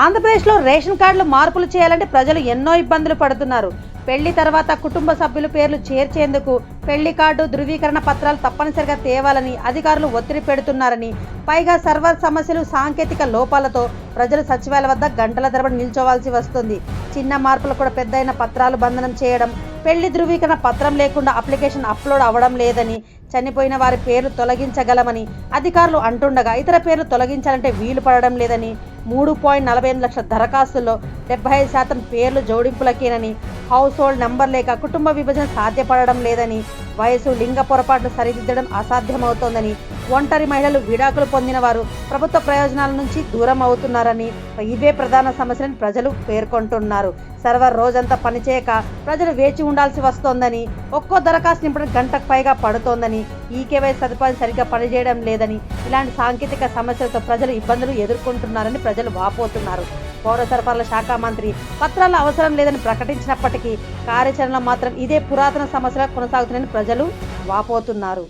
ఆంధ్రప్రదేశ్లో రేషన్ కార్డులు మార్పులు చేయాలంటే ప్రజలు ఎన్నో ఇబ్బందులు పడుతున్నారు. పెళ్ళి తర్వాత కుటుంబ సభ్యుల పేర్లు చేర్చేందుకు పెళ్ళి కార్డు ధృవీకరణ పత్రాలు తప్పనిసరిగా తేవాలని అధికారులు ఒత్తిడి పెడుతున్నారని పైగా సర్వర్ సమస్యలు సాంకేతిక లోపాలతో ప్రజలు సచివాలయ వద్ద గంటల తరబడి నిల్చోవాల్సి వస్తుంది. చిన్న మార్పులు కూడా పెద్దయిన పత్రాలు బంధనం చేయడం పెళ్ళి ధృవీకరణ పత్రం లేకుండా అప్లికేషన్ అప్లోడ్ అవ్వడం లేదని చనిపోయిన వారి పేర్లు తొలగించగలమని అధికారులు అంటుండగా ఇతర పేర్లు తొలగించాలంటే వీలు పడడం లేదని మూడు పాయింట్ నలభై ఎనిమిది లక్షల దరఖాస్తుల్లో డెబ్బై ఐదు శాతం పేర్లు జోడింపులకేనని హౌస్ హోల్డ్ నంబర్ లేక కుటుంబ విభజన సాధ్యపడడం లేదని వయసు లింగ పొరపాట్లు సరిదిద్దడం అసాధ్యమవుతోందని ఒంటరి మహిళలు విడాకులు పొందిన వారు ప్రభుత్వ ప్రయోజనాల నుంచి దూరం అవుతున్నారని ఇవే ప్రధాన సమస్యలను ప్రజలు పేర్కొంటున్నారు. సర్వర్ రోజంతా పనిచేయక ప్రజలు వేచి ఉండాల్సి వస్తోందని ఒక్కో దరఖాస్తు నింపడం గంటకు పైగా పడుతోందని ఈకేవై సదుపాయం సరిగ్గా పనిచేయడం లేదని ఇలాంటి సాంకేతిక సమస్యలతో ప్రజలు ఇబ్బందులు ఎదుర్కొంటున్నారని ప్రజలు వాపోతున్నారు. పౌర సరఫరాల శాఖ మంత్రి పత్రాల అవసరం లేదని ప్రకటించినప్పటికీ కార్యాచరణలో మాత్రం ఇదే పురాతన సమస్యగా కొనసాగుతుందని ప్రజలు వాపోతున్నారు.